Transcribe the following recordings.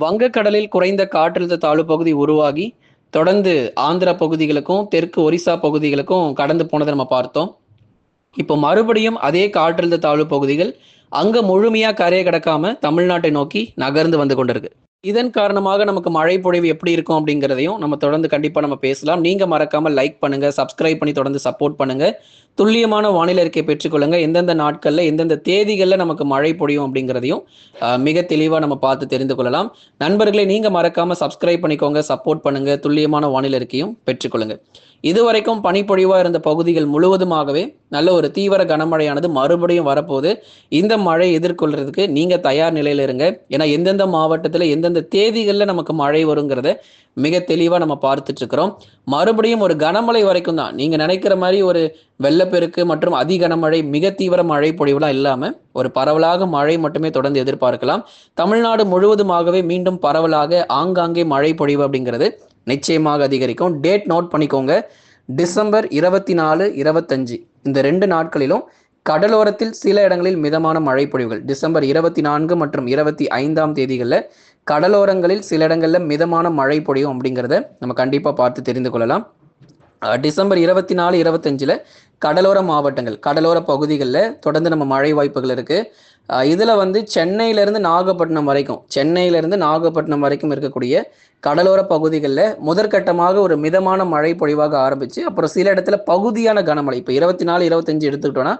வங்கக்கடலில் குறைந்த காற்றழுத்த தாழ்வு பகுதி உருவாகி தொடர்ந்து ஆந்திர பகுதிகளுக்கும் தெற்கு ஒரிசா பகுதிகளுக்கும் கடந்து போனதை நம்ம பார்த்தோம். இப்போ மறுபடியும் அதே காற்றழுத்த தாழ்வு பகுதிகள் அங்க முழுமையா கரையை கிடக்காம தமிழ்நாட்டை நோக்கி நகர்ந்து வந்து கொண்டிருக்கு. இதன் காரணமாக நமக்கு மழை பொழிவு எப்படி இருக்கும் அப்படிங்கிறதையும் நம்ம தொடர்ந்து கண்டிப்பாக நம்ம பேசலாம். நீங்கள் மறக்காம லைக் பண்ணுங்க சப்ஸ்கிரைப் பண்ணி தொடர்ந்து சப்போர்ட் பண்ணுங்க. துல்லியமான வானிலை அறிக்கை பெற்றுக்கொள்ளுங்க எந்தெந்த நாட்களில் எந்தெந்த தேதிகளில் நமக்கு மழை பொழியும் அப்படிங்கிறதையும் மிக தெளிவாக நம்ம பார்த்து தெரிந்து கொள்ளலாம். நண்பர்களை நீங்கள் மறக்காம சப்ஸ்கிரைப் பண்ணிக்கோங்க சப்போர்ட் பண்ணுங்க. துல்லியமான வானிலை அறிக்கையும் பெற்றுக்கொள்ளுங்க இதுவரைக்கும் பனிப்பொழிவாக இருந்த பகுதிகள் முழுவதுமாகவே நல்ல ஒரு தீவிர கனமழையானது மறுபடியும் வரப்போகுது. இந்த மழை எதிர்கொள்றதுக்கு நீங்க தயார் நிலையில இருங்க. ஏன்னா எந்தெந்த மாவட்டத்தில் எந்தெந்த தேதிகளில் நமக்கு மழை வருங்கிறத மிக தெளிவாக நம்ம பார்த்துட்டு இருக்கிறோம் மறுபடியும் ஒரு கனமழை வரைக்கும் தான். நீங்க நினைக்கிற மாதிரி ஒரு வெள்ளப்பெருக்கு மற்றும் அதி கனமழை மிக தீவிர மழை பொழிவுலாம் இல்லாம ஒரு பரவலாக மழை மட்டுமே தொடர்ந்து எதிர்பார்க்கலாம். தமிழ்நாடு முழுவதுமாகவே மீண்டும் பரவலாக ஆங்காங்கே மழை பொழிவு அப்படிங்கிறது நிச்சயமாக அதிகரிக்கும். டேட் நோட் பண்ணிக்கோங்க. டிசம்பர் இருபத்தி நாலு இருபத்தஞ்சு. இந்த ரெண்டு நாட்களிலும் கடலோரத்தில் சில இடங்களில் மிதமான மழை பொழிவுகள் டிசம்பர் இருபத்தி நான்கு மற்றும் இருபத்தி ஐந்தாம் தேதிகளில் கடலோரங்களில் சில இடங்களில் மிதமான மழை பொழியும் அப்படிங்கிறத நம்ம கண்டிப்பாக பார்த்து தெரிந்து கொள்ளலாம். டிசம்பர் இருபத்தி நாலு இருபத்தஞ்சில் கடலோர மாவட்டங்கள் கடலோர பகுதிகளில் தொடர்ந்து நம்ம மழை வாய்ப்புகள் இருக்குது இதில் வந்து சென்னையிலேருந்து நாகப்பட்டினம் வரைக்கும் சென்னையிலேருந்து நாகப்பட்டினம் வரைக்கும் இருக்கக்கூடிய கடலோர பகுதிகளில் முதற்கட்டமாக ஒரு மிதமான மழை பொழிவாக ஆரம்பித்து அப்புறம் சில இடத்துல பகுதியான கனமழை. இப்போ இருபத்தி நாலு இருபத்தஞ்சு எடுத்துக்கிட்டோன்னா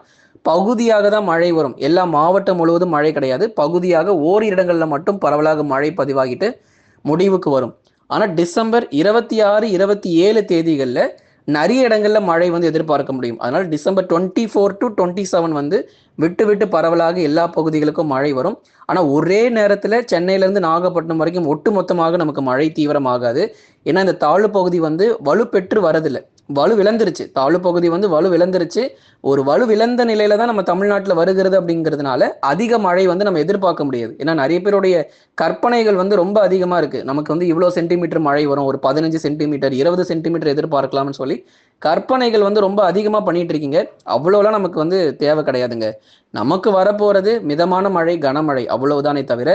பகுதியாக தான் மழை வரும். எல்லா மாவட்டம் முழுவதும் மழை கிடையாது. பகுதியாக ஓரிரு இடங்களில் மட்டும் பரவலாக மழை பதிவாகிட்டு முடிவுக்கு வரும். ஆனால் டிசம்பர் இருபத்தி ஆறு இருபத்தி ஏழு தேதிகளில் நிறைய இடங்கள்ல மழை வந்து எதிர்பார்க்க முடியும். அதனால December twenty four to twenty seven வந்து விட்டு விட்டு பரவலாக எல்லா பகுதிகளுக்கும் மழை வரும். ஆனால் ஒரே நேரத்தில் சென்னையிலேருந்து நாகப்பட்டினம் வரைக்கும் ஒட்டுமொத்தமாக நமக்கு மழை தீவிரமாகாது. ஏன்னா இந்த தாழ்வு பகுதி வந்து வலுப்பெற்று வரதில்லை. வலு விளந்துருச்சு தாழ்வு பகுதி வந்து வலு விளந்துருச்சு ஒரு வலு விளந்த நிலையில தான் நம்ம தமிழ்நாட்டில் வருகிறது அப்படிங்கிறதுனால அதிக மழை வந்து நம்ம எதிர்பார்க்க முடியாது. ஏன்னா நிறைய பேருடைய கற்பனைகள் வந்து ரொம்ப அதிகமா இருக்கு. நமக்கு வந்து இவ்வளோ சென்டிமீட்டர் மழை வரும். ஒரு பதினஞ்சு சென்டிமீட்டர் இருபது சென்டிமீட்டர் எதிர்பார்க்கலாம்னு சொல்லி கற்பனைகள் வந்து ரொம்ப அதிகமாக பண்ணிட்டு இருக்கீங்க. அவ்வளோலாம் நமக்கு வந்து தேவை கிடையாதுங்க. நமக்கு வரப்போறது மிதமான மழை கனமழை. அவ்வளவுதானே தவிர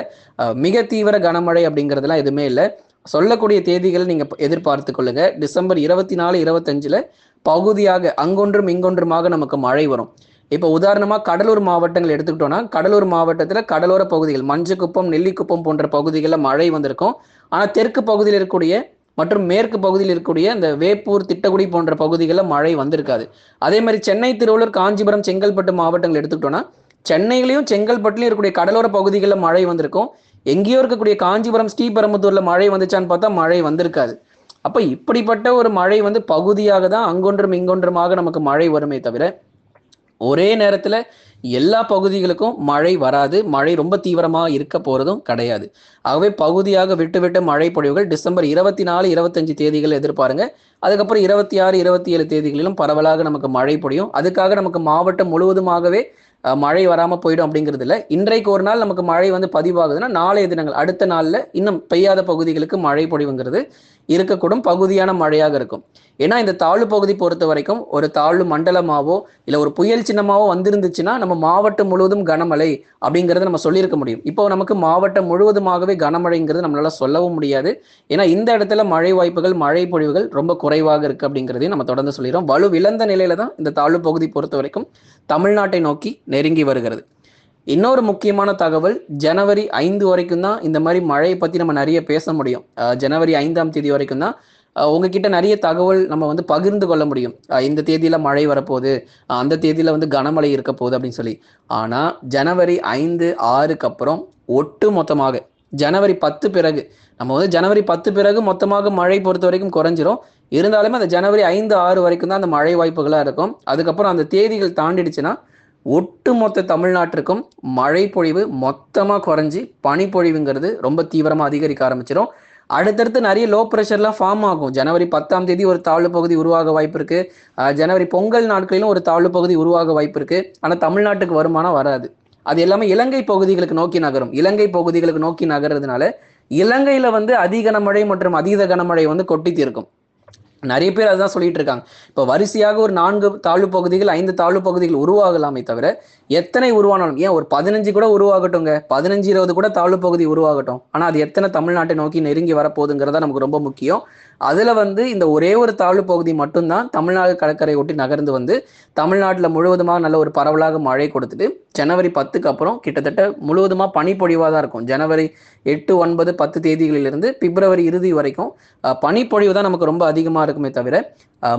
மிக தீவிர கனமழை அப்படிங்கிறதுலாம் எதுவுமே இல்லை. சொல்லக்கூடிய தேதிகளை நீங்க எதிர்பார்த்து கொள்ளுங்க. டிசம்பர் இருபத்தி நாலு இருபத்தஞ்சுல பகுதியாக அங்கொன்றும் இங்கொன்றுமாக நமக்கு மழை வரும். இப்போ உதாரணமாக கடலூர் மாவட்டங்கள் எடுத்துக்கிட்டோம்னா கடலூர் மாவட்டத்தில் கடலோர பகுதிகள் மஞ்சக்குப்பம் நெல்லிக்குப்பம் போன்ற பகுதிகளில் மழை வந்திருக்கும். ஆனால் தெற்கு பகுதியில் இருக்கக்கூடிய மற்றும் மேற்கு பகுதியில் இருக்கக்கூடிய இந்த வேப்பூர் திட்டக்குடி போன்ற பகுதிகளில் மழை வந்திருக்காது. அதே மாதிரி சென்னை திருவள்ளூர் காஞ்சிபுரம் செங்கல்பட்டு மாவட்டங்கள் எடுத்துக்கிட்டோம்னா சென்னையிலையும் செங்கல்பட்டுலையும் இருக்கக்கூடிய கடலோர பகுதிகளில் மழை வந்திருக்கும். எங்கேயோ இருக்கக்கூடிய காஞ்சிபுரம் ஸ்ரீபெரும்புத்தூர்ல மழை வந்துச்சான்னு பார்த்தா மழை வந்திருக்காது. அப்ப இப்படிப்பட்ட ஒரு மழை வந்து பகுதியாக தான் அங்கொன்றும் இங்கொன்றுமாக நமக்கு மழை வருமே தவிர ஒரே நேரத்துல எல்லா பகுதிகளுக்கும் மழை வராது. மழை ரொம்ப தீவிரமாக இருக்க போறதும் கிடையாது. ஆகவே பகுதியாக விட்டு விட்டு மழை பொழிவுகள் டிசம்பர் இருபத்தி நாலு இருபத்தஞ்சு தேதிகள் எதிர்பாருங்க. அதுக்கப்புறம் இருபத்தி ஆறு இருபத்தி ஏழு தேதிகளிலும் பரவலாக நமக்கு மழை பொழியும். அதுக்காக நமக்கு மாவட்டம் முழுவதுமாகவே மழை வராம போயிடும் அப்படிங்கிறது இல்லை. இன்றைக்கு ஒரு நாள் நமக்கு மழை வந்து பதிவாகுதுன்னா நாளைய தினங்கள் அடுத்த நாளில் இன்னும் பெய்யாத பகுதிகளுக்கு மழை பொழிவுங்கிறது இருக்கக்கூடும் பகுதியான மழையாக இருக்கும். ஏன்னா இந்த தாழ்வு பகுதி பொறுத்த வரைக்கும் ஒரு தாழ்வு மண்டலமாவோ இல்லை ஒரு புயல் சின்னமாவோ வந்திருந்துச்சுன்னா நம்ம மாவட்டம் முழுவதும் கனமழை அப்படிங்கிறத நம்ம சொல்லியிருக்க முடியும். இப்போ நமக்கு மாவட்டம் முழுவதுமாகவே கனமழைங்கிறது நம்மளால சொல்லவும் முடியாது. ஏன்னா இந்த இடத்துல மழை வாய்ப்புகள் மழை பொழிவுகள் ரொம்ப குறைவாக இருக்கு அப்படிங்கிறதையும் நம்ம தொடர்ந்து சொல்லிடுறோம். வலு விளந்த நிலையில தான் இந்த தாழ்வு பகுதி பொறுத்த வரைக்கும் தமிழ்நாட்டை நோக்கி நெருங்கி வருகிறது. இன்னொரு முக்கியமான தகவல் ஜனவரி ஐந்து வரைக்கும் தான் இந்த மாதிரி மழையை பற்றி நம்ம நிறைய பேச முடியும். ஜனவரி ஐந்தாம் தேதி வரைக்கும் தான் உங்ககிட்ட நிறைய தகவல் நம்ம வந்து பகிர்ந்து கொள்ள முடியும். இந்த தேதியில் மழை வரப்போகுது அந்த தேதியில் வந்து கனமழை இருக்க போகுது அப்படின்னு சொல்லி. ஆனால் ஜனவரி ஐந்து ஆறுக்கு அப்புறம் ஒட்டு மொத்தமாக ஜனவரி பத்து பிறகு நம்ம வந்து ஜனவரி பத்து பிறகு மொத்தமாக மழை பொறுத்த வரைக்கும் குறைஞ்சிரும். இருந்தாலுமே அந்த ஜனவரி ஐந்து ஆறு வரைக்கும் தான் அந்த மழை வாய்ப்புகளாக இருக்கும். அதுக்கப்புறம் அந்த தேதிகள் தாண்டிடுச்சுன்னா ஒட்டுமொத்த தமிழ்நாட்டிற்கும் மழை பொழிவு மொத்தமாக குறைஞ்சி பனிப்பொழிவுங்கிறது ரொம்ப தீவிரமாக அதிகரிக்க ஆரம்பிச்சிடும் அடுத்தடுத்து நிறைய லோ ப்ரெஷர்லாம் ஃபார்ம் ஆகும். ஜனவரி பத்தாம் தேதி ஒரு தாழ்வு பகுதி உருவாக வாய்ப்பு இருக்கு. ஜனவரி பொங்கல் நாட்களிலும் ஒரு தாழ்வு பகுதி உருவாக வாய்ப்பு இருக்கு. ஆனால் தமிழ்நாட்டுக்கு வருமானம் வராது. அது எல்லாமே இலங்கை பகுதிகளுக்கு நோக்கி நகரும். இலங்கை பகுதிகளுக்கு நோக்கி நகர்றதுனால இலங்கையில வந்து அதிக கனமழை மற்றும் அதீத கனமழை வந்து கொட்டி தீர்க்கும். நிறைய பேர் அதுதான் சொல்லிட்டு இருக்காங்க. இப்போ வரிசையாக ஒரு நான்கு தாழ்வு பகுதிகள் ஐந்து தாழ்வு பகுதிகள் உருவாகலாமே தவிர எத்தனை உருவானாலும் ஏன் ஒரு பதினஞ்சு கூட உருவாகட்டும்ங்க? பதினஞ்சு இருபது கூட தாழ்வு பகுதி உருவாகட்டும். ஆனால் அது எத்தனை தமிழ்நாட்டை நோக்கி நெருங்கி வரப்போகுதுங்கிறதா நமக்கு ரொம்ப முக்கியம். அதுல வந்து இந்த ஒரே ஒரு தாழ்வு பகுதி மட்டும்தான் தமிழ்நாடு கடற்கரை ஒட்டி நகர்ந்து வந்து தமிழ்நாட்டில் முழுவதுமாக நல்ல ஒரு பரவலாக மழை கொடுத்துட்டு ஜனவரி பத்துக்கு அப்புறம் கிட்டத்தட்ட முழுவதுமாக பனிப்பொழிவாக தான் இருக்கும். ஜனவரி எட்டு ஒன்பது பத்து தேதிகளிலிருந்து பிப்ரவரி இறுதி வரைக்கும் பனிப்பொழிவு தான் நமக்கு ரொம்ப அதிகமாக இருக்குமே தவிர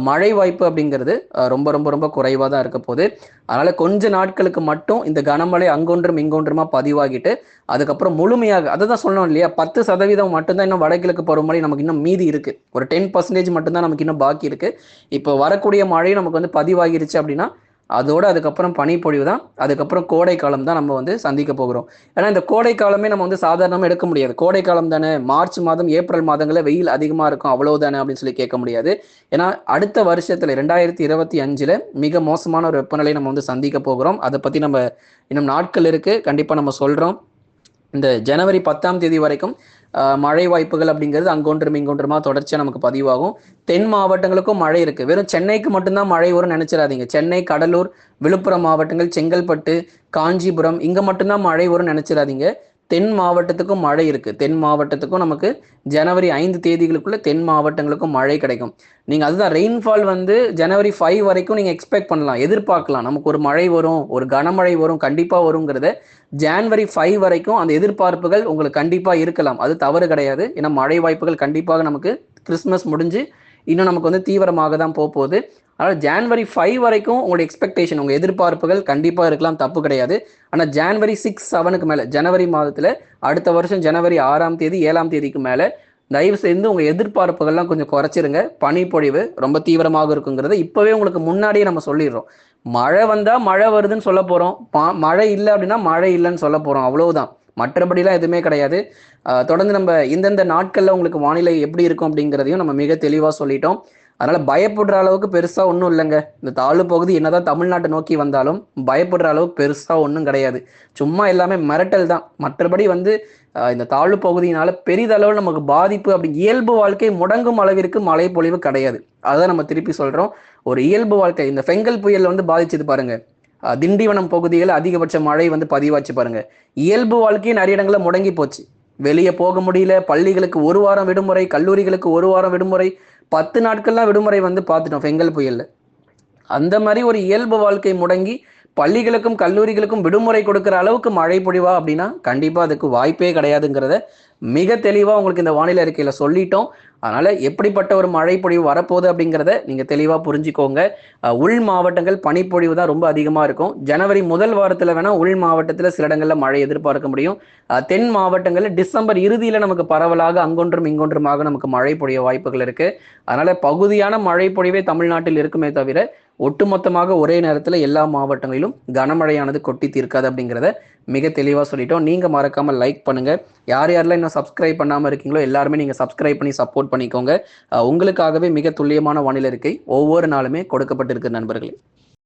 மழை வாய்ப்பு அப்படிங்கிறது ரொம்ப ரொம்ப ரொம்ப குறைவாக தான் இருக்க போகுது. அதனால் கொஞ்ச நாட்களுக்கு மட்டும் இந்த கனமழை அங்கொன்றும் இங்கொன்றுமா பதிவாகிட்டு அதுக்கப்புறம் முழுமையாக அதை தான் சொல்லணும் இல்லையா? பத்து சதவீதம் மட்டும்தான் இன்னும் வடகிழக்கு பருவமழை நமக்கு இன்னும் மீதி இருக்குது ஒரு டென் பர்சன்டேஜ் மட்டும்தான் நமக்கு இன்னும் பாக்கி இருக்குது இப்போ வரக்கூடிய மழை நமக்கு வந்து பதிவாகிருச்சு அப்படின்னா அதோட அதுக்கப்புறம் பனிப்பொழிவு தான். அதுக்கப்புறம் கோடை காலம் தான் நம்ம வந்து சந்திக்க போகிறோம். ஏன்னா இந்த கோடை காலமே நம்ம வந்து சாதாரணமாக எடுக்க முடியாது. கோடை காலம் தானே. மார்ச் மாதம் ஏப்ரல் மாதங்களில் வெயில் அதிகமாக இருக்கும். அவ்வளவுதானே அப்படின்னு சொல்லி கேட்க முடியாது. ஏன்னா அடுத்த வருஷத்தில் ரெண்டாயிரத்தி இருபத்தி அஞ்சில் மிக மோசமான ஒரு வெப்பநிலை நம்ம வந்து சந்திக்க போகிறோம். அதை பற்றி நம்ம இன்னும் நாட்கள் இருக்குது கண்டிப்பாக நம்ம சொல்கிறோம் இந்த ஜனவரி பத்தாம் தேதி வரைக்கும் மழை வாய்ப்புகள் அப்படிங்கிறது அங்கொன்றும் இங்கொன்றுமா தொடர்ச்சியாக நமக்கு பதிவாகும். தென் மாவட்டங்களுக்கும் மழை இருக்கு. வெறும் சென்னைக்கு மட்டும்தான் மழை வரும் நினைச்சிடாதீங்க. சென்னை கடலூர் விழுப்புரம் மாவட்டங்கள் செங்கல்பட்டு காஞ்சிபுரம் இங்க மட்டும்தான் மழை வரும் நினைச்சிடாதீங்க. தென் மாவட்டத்துக்கும் மழை இருக்கு. தென் மாவட்டத்துக்கும் நமக்கு ஜனவரி ஐந்து தேதிகளுக்குள்ள தென் மாவட்டங்களுக்கும் மழை கிடைக்கும். நீங்க அதுதான் ரெயின்ஃபால் வந்து ஜனவரி ஃபைவ் வரைக்கும் நீங்க எக்ஸ்பெக்ட் பண்ணலாம் எதிர்பார்க்கலாம். நமக்கு ஒரு மழை வரும் ஒரு கனமழை வரும் கண்டிப்பா வருங்கிறத ஜான்வரி ஃபைவ் வரைக்கும் அந்த எதிர்பார்ப்புகள் உங்களுக்கு கண்டிப்பாக இருக்கலாம். அது தவறு கிடையாது. ஏன்னா மழை வாய்ப்புகள் கண்டிப்பாக நமக்கு கிறிஸ்மஸ் முடிஞ்சு இன்னும் நமக்கு வந்து தீவிரமாக தான் போகுது. அதனால் ஜான்வரி ஃபைவ் வரைக்கும் உங்களுடைய எக்ஸ்பெக்டேஷன் உங்கள் எதிர்பார்ப்புகள் கண்டிப்பாக இருக்கலாம். தப்பு கிடையாது. ஆனால் ஜான்வரி சிக்ஸ் செவனுக்கு மேலே ஜனவரி மாதத்தில் அடுத்த வருஷம் ஜனவரி ஆறாம் தேதி ஏழாம் தேதிக்கு மேலே தயவு செய்து உங்கள் எதிர்பார்ப்புகள்லாம் கொஞ்சம் குறைச்சிருங்க. பனிப்பொழிவு ரொம்ப தீவிரமாக இருக்குங்கிறத இப்போவே உங்களுக்கு முன்னாடியே நம்ம சொல்லிடுறோம். மழை வந்தால் மழை வருதுன்னு சொல்ல போகிறோம் மழை இல்லை அப்படின்னா மழை இல்லைன்னு சொல்ல போகிறோம் அவ்வளவுதான். மற்றபடிலாம் எதுவுமே கிடையாது. தொடர்ந்து நம்ம இந்தந்த நாட்களில் உங்களுக்கு வானிலை எப்படி இருக்கும் அப்படிங்கிறதையும் நம்ம மிக தெளிவாக சொல்லிட்டோம். அதனால பயப்படுற அளவுக்கு பெருசா ஒன்றும் இல்லைங்க. இந்த தாழ்வு பகுதி என்னதான் தமிழ்நாட்டை நோக்கி வந்தாலும் பயப்படுற அளவுக்கு பெருசா ஒன்றும் கிடையாது. சும்மா எல்லாமே மிரட்டல் தான். மற்றபடி வந்து இந்த தாழ்வு பகுதியினால பெரிதளவில் நமக்கு பாதிப்பு அப்படி இயல்பு வாழ்க்கை முடங்கும் அளவிற்கு மழை பொழிவு கிடையாது. அதான் நம்ம திருப்பி சொல்றோம். ஒரு இயல்பு வாழ்க்கை இந்த பெங்கல் புயல் வந்து பாதிச்சது பாருங்க. திண்டிவனம் பகுதியில் அதிகபட்ச மழை வந்து பதிவாச்சு பாருங்க. இயல்பு வாழ்க்கையே நிறைய இடங்களில் முடங்கி போச்சு. வெளியே போக முடியல. பள்ளிகளுக்கு ஒரு வாரம் விடுமுறை கல்லூரிகளுக்கு ஒரு வாரம் விடுமுறை பத்து நாட்கள்லாம் விடுமுறை வந்து பார்த்துட்டோம் பெங்கல் புயலில். அந்த மாதிரி ஒரு இயல்பு வாழ்க்கை முடங்கி பள்ளிகளுக்கும் கல்லூரிகளுக்கும் விடுமுறை கொடுக்குற அளவுக்கு மழை பொழிவா அப்படின்னா கண்டிப்பா அதுக்கு வாய்ப்பே கிடையாதுங்கிறத மிக தெளிவா உங்களுக்கு இந்த வானிலை அறிக்கையில சொல்லிட்டோம். அதனால எப்படிப்பட்ட ஒரு மழை பொழிவு வரப்போகுது அப்படிங்கிறத நீங்க தெளிவா புரிஞ்சுக்கோங்க. உள் மாவட்டங்கள் பனிப்பொழிவு தான் ரொம்ப அதிகமா இருக்கும். ஜனவரி முதல் வாரத்துல வேணா உள் மாவட்டத்துல சில இடங்கள்ல மழை எதிர்பார்க்க முடியும். தென் மாவட்டங்கள்ல டிசம்பர் இறுதியில நமக்கு பரவலாக அங்கொன்றும் இங்கொன்றுமாக நமக்கு மழை பொழிய வாய்ப்புகள் இருக்கு. அதனால பகுதியான மழை பொழிவே தமிழ்நாட்டில் இருக்குமே தவிர ஒட்டுமொத்தமாக ஒரே நேரத்தில் எல்லா மாவட்டங்களிலும் கனமழையானது கொட்டி தீர்க்காது அப்படிங்கிறத மிக தெளிவாக சொல்லிட்டோம். நீங்கள் மறக்காமல் லைக் பண்ணுங்கள் யார் யாரெல்லாம் இன்னும் சப்ஸ்கிரைப் பண்ணாமல் இருக்கீங்களோ எல்லாருமே நீங்கள் சப்ஸ்கிரைப் பண்ணி சப்போர்ட் பண்ணிக்கோங்க. உங்களுக்காகவே மிக துல்லியமான வானிலை இருக்கை ஒவ்வொரு நாளுமே கொடுக்கப்பட்டிருக்கு நண்பர்களே.